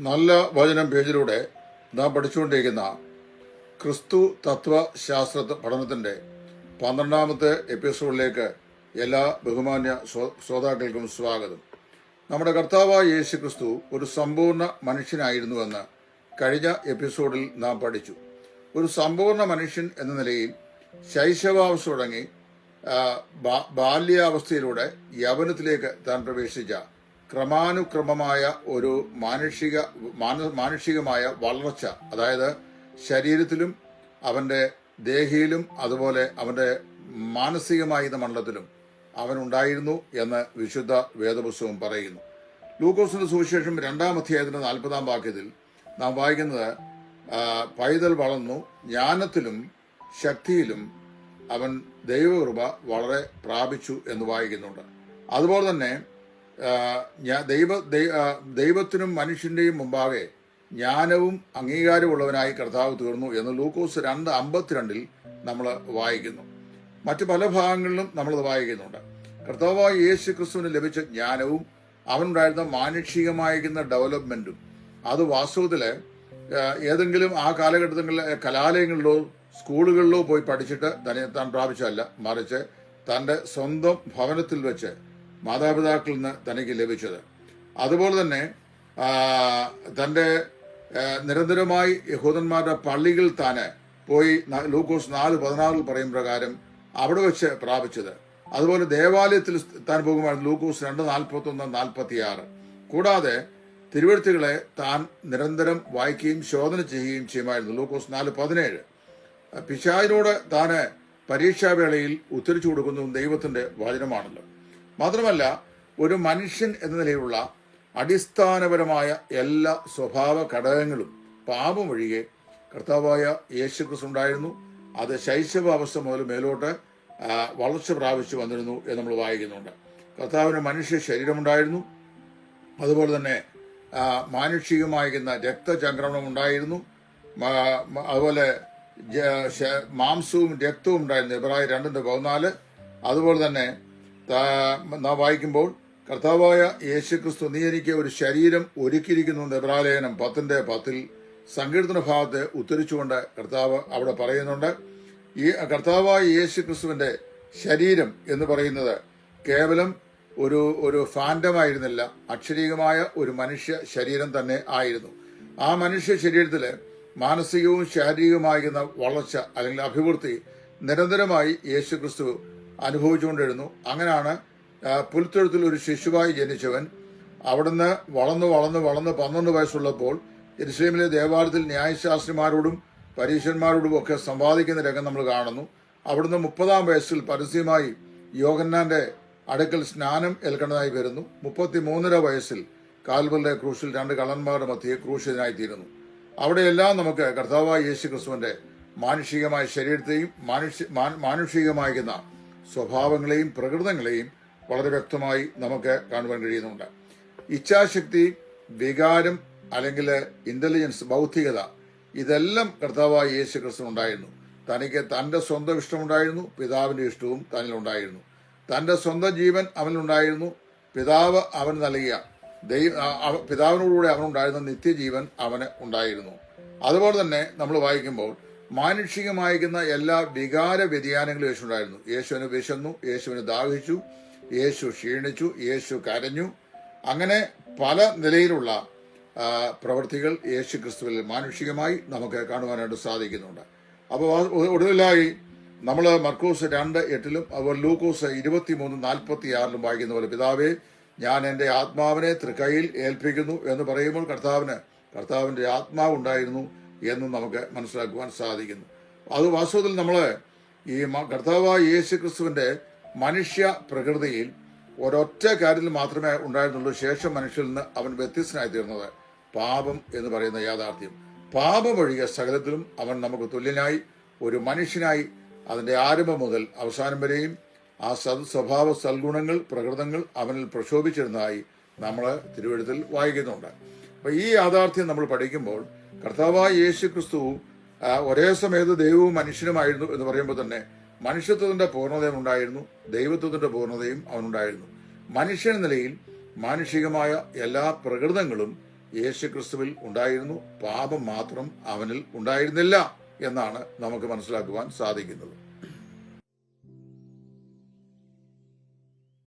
നല്ല വചനം പേജിലൂടെ നാം പഠിച്ചുകൊണ്ടിരിക്കുന്ന ക്രിസ്തു തത്വശാസ്ത്ര പഠനത്തിന്റെ പന്ത്രണ്ടാമത്തെ എപ്പിസോഡിലേക്ക് എല്ലാ ബഹുമാന്യ ശ്രോ- ശ്രോതാക്കൾക്കും സ്വാഗതം. നമ്മുടെ കർത്താവായ യേശു ക്രിസ്തു ഒരു സമ്പൂർണ മനുഷ്യനായിരുന്നുവെന്ന് കഴിഞ്ഞ എപ്പിസോഡിൽ നാം പഠിച്ചു. ഒരു സമ്പൂർണ മനുഷ്യൻ എന്ന നിലയിൽ ശൈശവാവസ്ഥ തുടങ്ങി ബാല്യാവസ്ഥയിലൂടെ യവനത്തിലേക്ക് താൻ പ്രവേശിച്ച ക്രമാനുക്രമമായ ഒരു മാനുഷിക മാനുഷികമായ വളർച്ച. അതായത് ശരീരത്തിലും അവന്റെ ദേഹിയിലും അതുപോലെ അവന്റെ മാനസികമായ മണ്ഡലത്തിലും അവനുണ്ടായിരുന്നു എന്ന് വിശുദ്ധ വേദപുസ്തകം പറയുന്നു. ലൂക്കോസിന്റെ സുവിശേഷം രണ്ടാം അധ്യായത്തിന്റെ നാൽപ്പതാം വാക്യത്തിൽ നാം വായിക്കുന്നത് പൈതൽ വളർന്നു ജ്ഞാനത്തിലും ശക്തിയിലും അവൻ ദൈവകൃപ വളരെ പ്രാപിച്ചു എന്ന് വായിക്കുന്നുണ്ട്. അതുപോലെ തന്നെ ആ, ഞാ- ദൈവ ദൈവത്തിനും മനുഷ്യന്റെയും മുമ്പാകെ ജ്ഞാനവും അംഗീകാരമുള്ളവനായി കർത്താവ് തീർന്നു എന്ന് ലൂക്കോസ് രണ്ട് അമ്പത്തിരണ്ടിൽ നമ്മൾ വായിക്കുന്നു. മറ്റു പല ഭാഗങ്ങളിലും നമ്മളത് വായിക്കുന്നുണ്ട്. കർത്താവായ യേശു ക്രിസ്തുവിന് ലഭിച്ച ജ്ഞാനവും അവനുണ്ടായിരുന്ന മാനുഷികമായിരിക്കുന്ന ഡെവലപ്മെന്റും അത് വാസ്തവത്തിൽ ഏതെങ്കിലും ആ കാലഘട്ടങ്ങളിൽ കലാലയങ്ങളിലോ സ്കൂളുകളിലോ പോയി പഠിച്ചിട്ട് തന്നെ താൻ പ്രാപിച്ചതല്ല. മറിച്ച് തന്റെ സ്വന്തം ഭവനത്തിൽ വെച്ച് മാതാപിതാക്കളിൽ നിന്ന് തനിക്ക് ലഭിച്ചത്. അതുപോലെ തന്നെ തന്റെ നിരന്തരമായി യഹൂദന്മാരുടെ പള്ളികൾ താന് പോയി ലൂക്കോസ് നാല് പതിനാറിൽ പറയും പ്രകാരം അവിടെ വെച്ച് പ്രാപിച്ചത്. അതുപോലെ ദേവാലയത്തിൽ താൻ പോകുമായിരുന്നു ലൂക്കോസ് രണ്ട് നാൽപ്പത്തി ഒന്ന് നാൽപ്പത്തി ആറ് കൂടാതെ തിരുവഴുത്തുകളെ താൻ നിരന്തരം വായിക്കുകയും ശോധന ചെയ്യുകയും ചെയ്യുമായിരുന്നു ലൂക്കോസ് നാല് പതിനേഴ്. പിശാചിനോട് താന് പരീക്ഷാവേളയിൽ ഉത്തരിച്ചു കൊടുക്കുന്നതും ദൈവത്തിന്റെ വചനമാണല്ലോ. മാത്രമല്ല ഒരു മനുഷ്യൻ എന്ന നിലയിലുള്ള അടിസ്ഥാനപരമായ എല്ലാ സ്വഭാവ ഘടകങ്ങളും പാപം ഒഴികെ കർത്താവായ യേശു ക്രിസ്തു ഉണ്ടായിരുന്നു. അത് ശൈശവാവസ്ഥ മുതൽ മേലോട്ട് വളർച്ച പ്രാപിച്ചു വന്നിരുന്നു എന്ന് നമ്മൾ വായിക്കുന്നുണ്ട്. കർത്താവിന് മനുഷ്യ ശരീരമുണ്ടായിരുന്നു. അതുപോലെ തന്നെ മാനുഷികമായിരിക്കുന്ന രക്തചംക്രമണം ഉണ്ടായിരുന്നു. അതുപോലെ മാംസവും രക്തവും ഉണ്ടായിരുന്നു. ഇബ്രാഹിം രണ്ടിന്റെ പതിനാല്. അതുപോലെ തന്നെ നാം വായിക്കുമ്പോൾ കർത്താവായ യേശു ക്രിസ്തു നീ എനിക്ക് ഒരു ശരീരം ഒരുക്കിയിരിക്കുന്നു എബ്രാലേഖനം പത്തിന്റെ പത്തിൽ സങ്കീർത്തന ഭാഗത്ത് ഉത്തരിച്ചുകൊണ്ട് കർത്താവ് അവിടെ പറയുന്നുണ്ട്. ഈ കർത്താവായ യേശു ക്രിസ്തുവിന്റെ ശരീരം എന്ന് പറയുന്നത് കേവലം ഒരു ഒരു ഫാൻഡമായിരുന്നില്ല അക്ഷരീകമായ ഒരു മനുഷ്യ ശരീരം തന്നെ ആയിരുന്നു. ആ മനുഷ്യ ശരീരത്തിൽ മാനസികവും ശാരീരികമായിരുന്ന വളർച്ച അല്ലെങ്കിൽ അഭിവൃദ്ധി നിരന്തരമായി യേശു ക്രിസ്തു അനുഭവിച്ചുകൊണ്ടിരുന്നു. അങ്ങനെയാണ് പുൽത്തൊഴുത്തിൽ ഒരു ശിശുവായി ജനിച്ചവൻ അവിടുന്ന് വളർന്നു വളർന്ന് വളർന്ന് പന്ത്രണ്ട് വയസ്സുള്ളപ്പോൾ ഇരുസ്ലീമിലെ ദേവാലയത്തിൽ ന്യായശാസ്ത്രിമാരോടും പരീക്ഷന്മാരോടും ഒക്കെ സംവാദിക്കുന്ന രംഗം നമ്മൾ കാണുന്നു. അവിടുന്ന് മുപ്പതാം വയസ്സിൽ പരസ്യമായി യോഗന്നാന്റെ അടുക്കൽ സ്നാനം ഏൽക്കേണ്ടതായി വരുന്നു. മുപ്പത്തി മൂന്നര വയസ്സിൽ കാൽവലിലെ ക്രൂശിൽ രണ്ട് കള്ളന്മാരുടെ മധ്യേ ക്രൂശിതനായി തീരുന്നു. അവിടെയെല്ലാം നമുക്ക് കർത്താവായ യേശു ക്രിസ്തുവിന്റെ മാനുഷികമായ ശരീരത്തെയും മാനുഷികമായിരിക്കുന്ന സ്വഭാവങ്ങളെയും പ്രകൃതങ്ങളെയും വളരെ വ്യക്തമായി നമുക്ക് കാണുവാൻ കഴിയുന്നുണ്ട്. ഇച്ഛാശക്തി വികാരം അല്ലെങ്കിൽ ഇന്റലിജൻസ് ബൗദ്ധികത ഇതെല്ലാം കർത്താവായ യേശു ക്രിസ്തു ഉണ്ടായിരുന്നു. തനിക്ക് തന്റെ സ്വന്തം ഇഷ്ടമുണ്ടായിരുന്നു പിതാവിന്റെ ഇഷ്ടവും തന്നിലുണ്ടായിരുന്നു തന്റെ സ്വന്തം ജീവൻ അവനിലുണ്ടായിരുന്നു പിതാവ് അവന് നൽകിയ ദൈവ പിതാവിനോടുകൂടെ അവനുണ്ടായിരുന്ന നിത്യജീവൻ അവന് ഉണ്ടായിരുന്നു. അതുപോലെ തന്നെ നമ്മൾ വായിക്കുമ്പോൾ മാനുഷികമായിരിക്കുന്ന എല്ലാ വികാര വ്യതിയാനങ്ങളും യേശു ഉണ്ടായിരുന്നു യേശുവിന് വിശന്നു യേശുവിന് ദാഹിച്ചു യേശു ക്ഷീണിച്ചു യേശു കരഞ്ഞു. അങ്ങനെ പല നിലയിലുള്ള പ്രവൃത്തികൾ യേശു ക്രിസ്തുവിൽ മാനുഷികമായി നമുക്ക് കാണുവാനായിട്ട് സാധിക്കുന്നുണ്ട്. അപ്പോൾ ഒടുവിലായി നമ്മൾ മർക്കൂസ് രണ്ട് എട്ടിലും അതുപോലെ ലൂക്കോസ് ഇരുപത്തിമൂന്ന് നാൽപ്പത്തി ആറിലും വായിക്കുന്ന പോലെ പിതാവേ ഞാൻ എന്റെ ആത്മാവിനെ തൃക്കൈയിൽ ഏൽപ്പിക്കുന്നു എന്ന് പറയുമ്പോൾ കർത്താവിന് കർത്താവിന്റെ ആത്മാവ് ഉണ്ടായിരുന്നു. എന്നും നമുക്ക് മനസ്സിലാക്കുവാൻ സാധിക്കുന്നു. അത് വാസ്തവത്തിൽ നമ്മൾ ഈ കർത്താവ് കർത്താവായ യേശു ക്രിസ്തുവിന്റെ മനുഷ്യ പ്രകൃതിയിൽ ഒരൊറ്റ കാര്യത്തിൽ മാത്രമേ ഉണ്ടായിരുന്നുള്ളൂ. ശേഷം മനുഷ്യരിൽ നിന്ന് അവൻ വ്യത്യസ്തനായി തീർന്നത് പാപം എന്ന് പറയുന്ന യാഥാർത്ഥ്യം. പാപം ഒഴികെ സകലത്തിലും അവൻ നമുക്ക് തുല്യനായി ഒരു മനുഷ്യനായി അതിന്റെ ആരംഭം മുതൽ അവസാനം വരെയും ആ സദ് സ്വഭാവ സൽഗുണങ്ങൾ പ്രകൃതങ്ങൾ അവനിൽ പ്രക്ഷോഭിച്ചിരുന്നതായി നമ്മൾ തിരുവഴുത്തിൽ വായിക്കുന്നുണ്ട്. അപ്പൊ ഈ യാഥാർത്ഥ്യം നമ്മൾ പഠിക്കുമ്പോൾ കർത്താവായ യേശു ക്രിസ്തു ഒരേ സമയത്ത് ദൈവവും മനുഷ്യനുമായിരുന്നു എന്ന് പറയുമ്പോൾ തന്നെ മനുഷ്യത്വത്തിന്റെ പൂർണതയും ഉണ്ടായിരുന്നു ദൈവത്വത്തിന്റെ പൂർണതയും അവനുണ്ടായിരുന്നു. മനുഷ്യൻ നിലയിൽ മാനുഷികമായ എല്ലാ പ്രകൃതങ്ങളും യേശു ക്രിസ്തുവിൽ ഉണ്ടായിരുന്നു പാപം മാത്രം അവനിൽ ഉണ്ടായിരുന്നില്ല എന്നാണ് നമുക്ക് മനസ്സിലാക്കുവാൻ സാധിക്കുന്നത്.